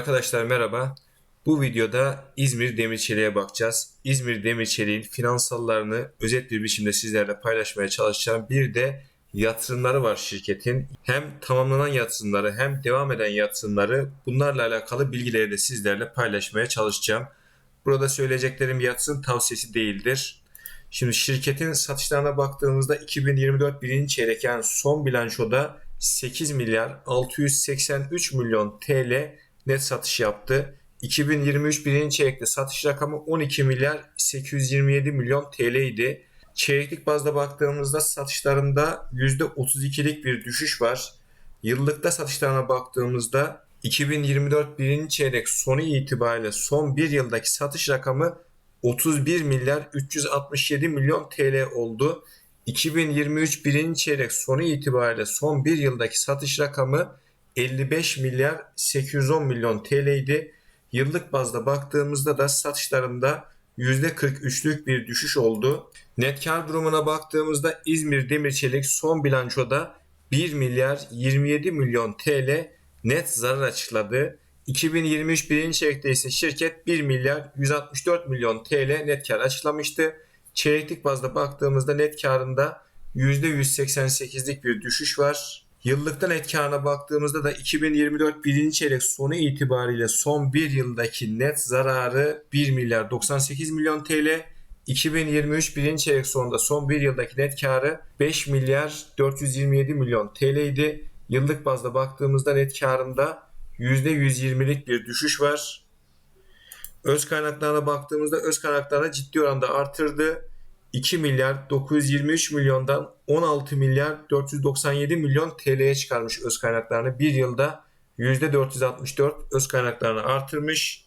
Arkadaşlar merhaba. Bu videoda İzmir Demirçelik'e bakacağız. İzmir Demirçelik'in finansallarını özet bir biçimde sizlerle paylaşmaya çalışacağım. Bir de yatırımları var şirketin. Hem tamamlanan yatırımları hem devam eden yatırımları bunlarla alakalı bilgileri de sizlerle paylaşmaya çalışacağım. Burada söyleyeceklerim yatırım tavsiyesi değildir. Şimdi şirketin satışlarına baktığımızda 2024 birinci çeyrek yani son bilançoda 8 milyar 683 milyon TL net satış yaptı. 2023 birinci çeyrekte satış rakamı 12 milyar 827 milyon TL idi. Çeyreklik bazda baktığımızda satışlarında %32'lik bir düşüş var. Yıllıkta satışlarına baktığımızda 2024 birinci çeyrek sonu itibariyle son bir yıldaki satış rakamı 31 milyar 367 milyon TL oldu. 2023 birinci çeyrek sonu itibariyle son bir yıldaki satış rakamı 55 milyar 810 milyon TL idi. Yıllık bazda baktığımızda da satışlarında %43'lük bir düşüş oldu. Net kar durumuna baktığımızda İzmir Demirçelik son bilançoda 1 milyar 27 milyon TL net zarar açıkladı. 2023 birinci çeyrekte ise şirket 1 milyar 164 milyon TL net kar açıklamıştı. Çeyreklik bazda baktığımızda net karında %188'lik bir düşüş var. Yıllıkta net baktığımızda da 2024 birinci çeyrek sonu itibariyle son bir yıldaki net zararı 1 milyar 98 milyon TL. 2023 birinci çeyrek sonunda son bir yıldaki net karı 5 milyar 427 milyon TL idi. Yıllık bazda baktığımızda net karında %120'lik bir düşüş var. Öz kaynaklarına baktığımızda öz kaynaklarına ciddi oranda artırdı. 2 milyar 923 milyondan 16 milyar 497 milyon TL'ye çıkarmış öz kaynaklarını. Bir yılda %464 öz kaynaklarını artırmış.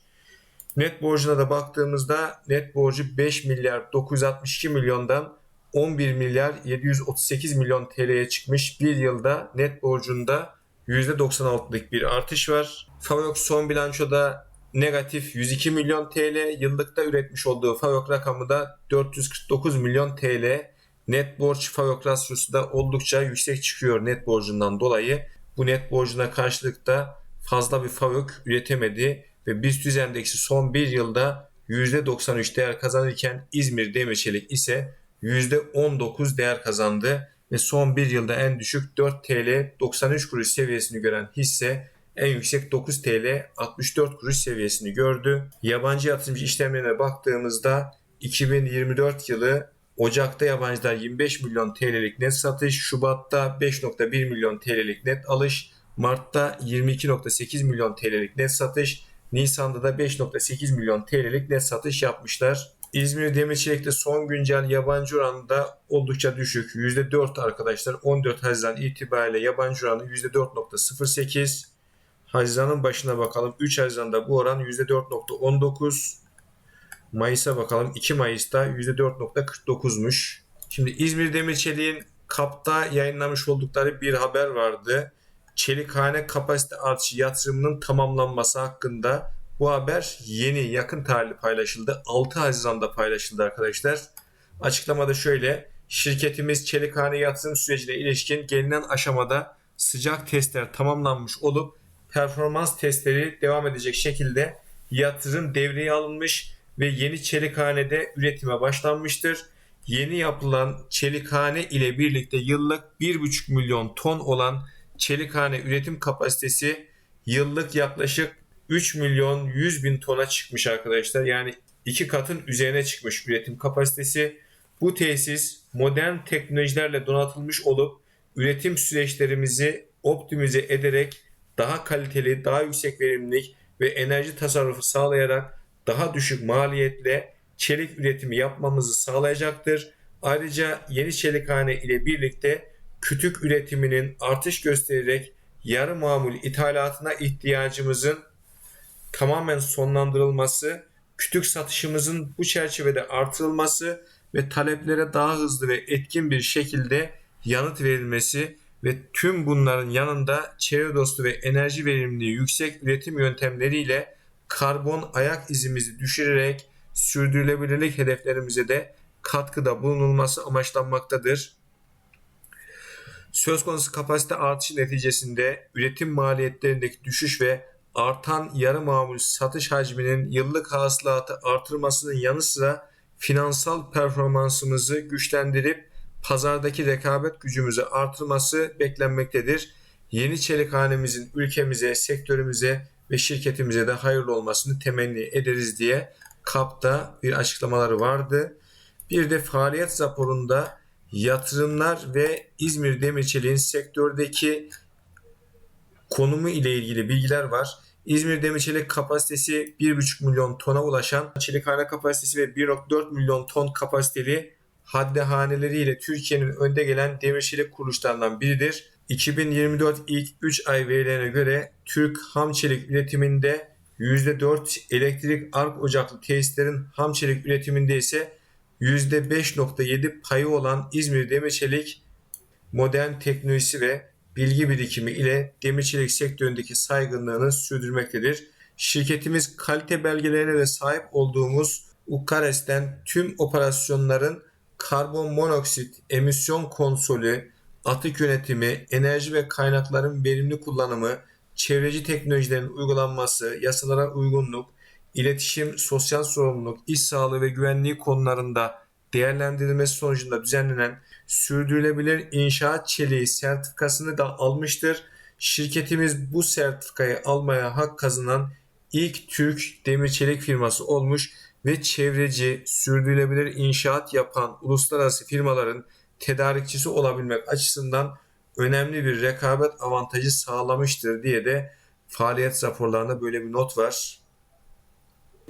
Net borcuna da baktığımızda net borcu 5 milyar 962 milyondan 11 milyar 738 milyon TL'ye çıkmış. Bir yılda net borcunda %96'lık bir artış var. Favök son bilançoda negatif 102 milyon TL, yıllıkta üretmiş olduğu FAVÖK rakamı da 449 milyon TL. Net borç FAVÖK rasyosu da oldukça yüksek çıkıyor net borcundan dolayı. Bu net borcuna karşılık da fazla bir FAVÖK üretemedi ve BIST endeksi son bir yılda %93 değer kazanırken İzmir Demirçelik ise %19 değer kazandı ve son bir yılda en düşük 4 TL 93 kuruş seviyesini gören hisse en yüksek 9 TL 64 kuruş seviyesini gördü. Yabancı yatırımcı işlemlerine baktığımızda 2024 yılı Ocak'ta yabancılar 25 milyon TL'lik net satış, Şubat'ta 5.1 milyon TL'lik net alış, Mart'ta 22.8 milyon TL'lik net satış, Nisan'da da 5.8 milyon TL'lik net satış yapmışlar. İzmir Demirçelik'te son güncel yabancı oranı da oldukça düşük. %4 arkadaşlar. 14 Haziran itibariyle yabancı oranı %4.08. Haziran'ın başına bakalım. 3 Haziran'da bu oran %4.19. Mayıs'a bakalım. 2 Mayıs'ta %4.49'muş. Şimdi İzmir Demirçelik'in KAP'ta yayınlamış oldukları bir haber vardı. Çelikhane kapasite artışı yatırımının tamamlanması hakkında bu haber yeni yakın tarihli paylaşıldı. 6 Haziran'da paylaşıldı arkadaşlar. Açıklamada şöyle. Şirketimiz çelikhane yatırım sürecine ilişkin gelinen aşamada sıcak testler tamamlanmış olup performans testleri devam edecek şekilde yatırım devreye alınmış ve yeni çelikhanede üretime başlanmıştır. Yeni yapılan çelikhane ile birlikte yıllık 1,5 milyon ton olan çelikhane üretim kapasitesi yıllık yaklaşık 3 milyon 100 bin tona çıkmış arkadaşlar. Yani iki katın üzerine çıkmış üretim kapasitesi. Bu tesis modern teknolojilerle donatılmış olup üretim süreçlerimizi optimize ederek daha kaliteli, daha yüksek verimlilik ve enerji tasarrufu sağlayarak daha düşük maliyetle çelik üretimi yapmamızı sağlayacaktır. Ayrıca yeni çelikhane ile birlikte kütük üretiminin artış göstererek yarı mamul ithalatına ihtiyacımızın tamamen sonlandırılması, kütük satışımızın bu çerçevede artırılması ve taleplere daha hızlı ve etkin bir şekilde yanıt verilmesi ve tüm bunların yanında çevre dostu ve enerji verimliliği yüksek üretim yöntemleriyle karbon ayak izimizi düşürerek sürdürülebilirlik hedeflerimize de katkıda bulunulması amaçlanmaktadır. Söz konusu kapasite artışı neticesinde üretim maliyetlerindeki düşüş ve artan yarı mamul satış hacminin yıllık hasılatı artırmasının yanı sıra finansal performansımızı güçlendirip pazardaki rekabet gücümüzü artırması beklenmektedir. Yeni çelikhanemizin ülkemize, sektörümüze ve şirketimize de hayırlı olmasını temenni ederiz diye KAP'ta bir açıklamaları vardı. Bir de faaliyet raporunda yatırımlar ve İzmir Demirçelik'in sektördeki konumu ile ilgili bilgiler var. İzmir Demirçelik kapasitesi 1,5 milyon tona ulaşan çelikhane kapasitesi ve 1,4 milyon ton kapasiteli haddehaneleriyle Türkiye'nin önde gelen demirçelik kuruluşlarından biridir. 2024 ilk 3 ay verilerine göre Türk ham çelik üretiminde %4 elektrik ark ocaklı tesislerin ham çelik üretiminde ise %5.7 payı olan İzmir Demirçelik modern teknolojisi ve bilgi birikimi ile demirçelik sektöründeki saygınlığını sürdürmektedir. Şirketimiz kalite belgelerine de sahip olduğumuz UKARES'ten tüm operasyonların karbon monoksit, emisyon kontrolü, atık yönetimi, enerji ve kaynakların verimli kullanımı, çevreci teknolojilerin uygulanması, yasalara uygunluk, iletişim, sosyal sorumluluk, iş sağlığı ve güvenliği konularında değerlendirilmesi sonucunda düzenlenen sürdürülebilir inşaat çeliği sertifikasını da almıştır. Şirketimiz bu sertifikayı almaya hak kazanan ilk Türk demir çelik firması olmuş ve çevreci, sürdürülebilir inşaat yapan uluslararası firmaların tedarikçisi olabilmek açısından önemli bir rekabet avantajı sağlamıştır diye de faaliyet raporlarında böyle bir not var.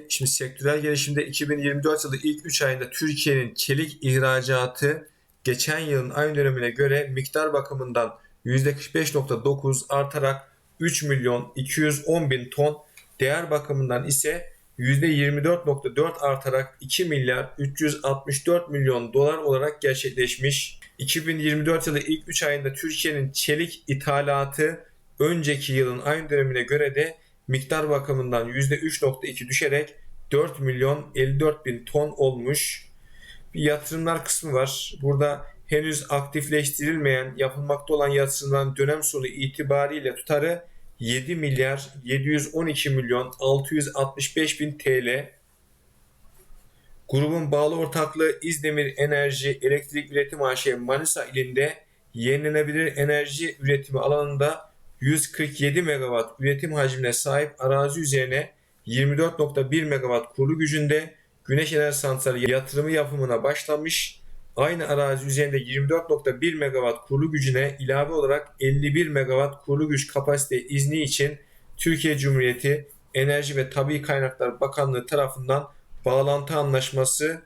Şimdi sektörel gelişimde 2024 yılı ilk 3 ayında Türkiye'nin çelik ihracatı geçen yılın aynı dönemine göre miktar bakımından %45.9 artarak 3 milyon 210 bin ton, değer bakımından ise %24.4 artarak 2 milyar 364 milyon dolar olarak gerçekleşmiş. 2024 yılı ilk 3 ayında Türkiye'nin çelik ithalatı önceki yılın aynı dönemine göre de miktar bakımından %3.2 düşerek 4 milyon 54 bin ton olmuş. Bir yatırımlar kısmı var. Burada henüz aktifleştirilmeyen yapılmakta olan yatırımların dönem sonu itibariyle tutarı 7 milyar 712 milyon 665 bin TL. Grubun bağlı ortaklığı İzdemir Enerji Elektrik Üretim AŞ Manisa ilinde yenilenebilir enerji üretimi alanında 147 megawatt üretim hacmine sahip arazi üzerine 24.1 megawatt kurulu gücünde güneş enerji santrali yatırımı yapımına başlamış. Aynı arazi üzerinde 24.1 megawatt kurulu gücüne ilave olarak 51 megawatt kurulu güç kapasite izni için Türkiye Cumhuriyeti Enerji ve Tabi Kaynaklar Bakanlığı tarafından bağlantı anlaşması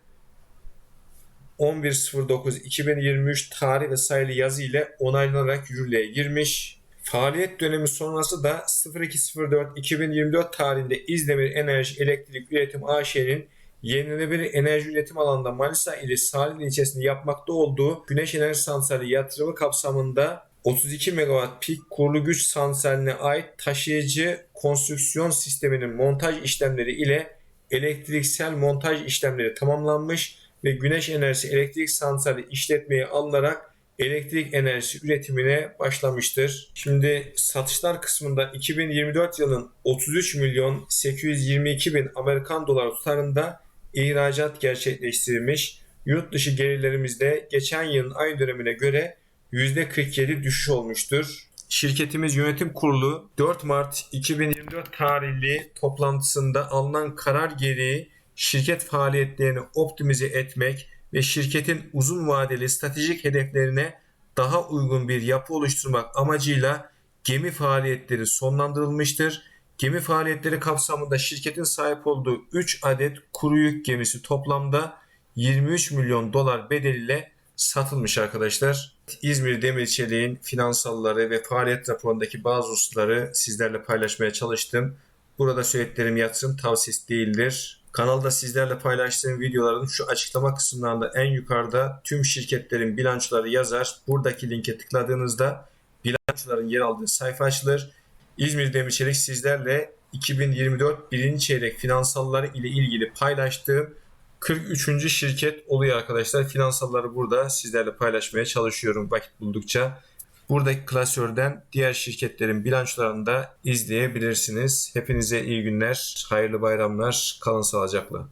11.09.2023 tarih ve sayılı yazı ile onaylanarak yürürlüğe girmiş. Faaliyet dönemi sonrası da 02.04.2024 tarihinde İzdemir Enerji Elektrik Üretim AŞ'nin yenilenebilir enerji üretim alanında Manisa ili Salih ilçesinde yapmakta olduğu güneş enerji santrali yatırımı kapsamında 32 MW pik kurulu güç santraline ait taşıyıcı konstrüksiyon sisteminin montaj işlemleri ile elektriksel montaj işlemleri tamamlanmış ve güneş enerjisi elektrik santrali işletmeye alınarak elektrik enerjisi üretimine başlamıştır. Şimdi satışlar kısmında 2024 yılının 33 milyon 822 bin Amerikan doları tutarında ihracat gerçekleştirilmiş. Yurt dışı gelirlerimizde geçen yılın aynı dönemine göre %47 düşüş olmuştur. Şirketimiz yönetim kurulu 4 Mart 2024 tarihli toplantısında alınan karar gereği şirket faaliyetlerini optimize etmek ve şirketin uzun vadeli stratejik hedeflerine daha uygun bir yapı oluşturmak amacıyla gemi faaliyetleri sonlandırılmıştır. Gemi faaliyetleri kapsamında şirketin sahip olduğu 3 adet kuru yük gemisi toplamda 23 milyon dolar bedeliyle satılmış arkadaşlar. İzmir Demirçelik'in finansalları ve faaliyet raporundaki bazı hususları sizlerle paylaşmaya çalıştım. Burada söylediklerim yatırım tavsiyesi değildir. Kanalda sizlerle paylaştığım videoların şu açıklama kısımlarında en yukarıda tüm şirketlerin bilançoları yazar. Buradaki linke tıkladığınızda bilançoların yer aldığı sayfa açılır. İzmir Demirçelik sizlerle 2024 birinci çeyrek finansalları ile ilgili paylaştığım 43. şirket oluyor arkadaşlar. Finansalları burada sizlerle paylaşmaya çalışıyorum vakit buldukça. Buradaki klasörden diğer şirketlerin bilançolarını da izleyebilirsiniz. Hepinize iyi günler, hayırlı bayramlar, kalın sağlıcakla.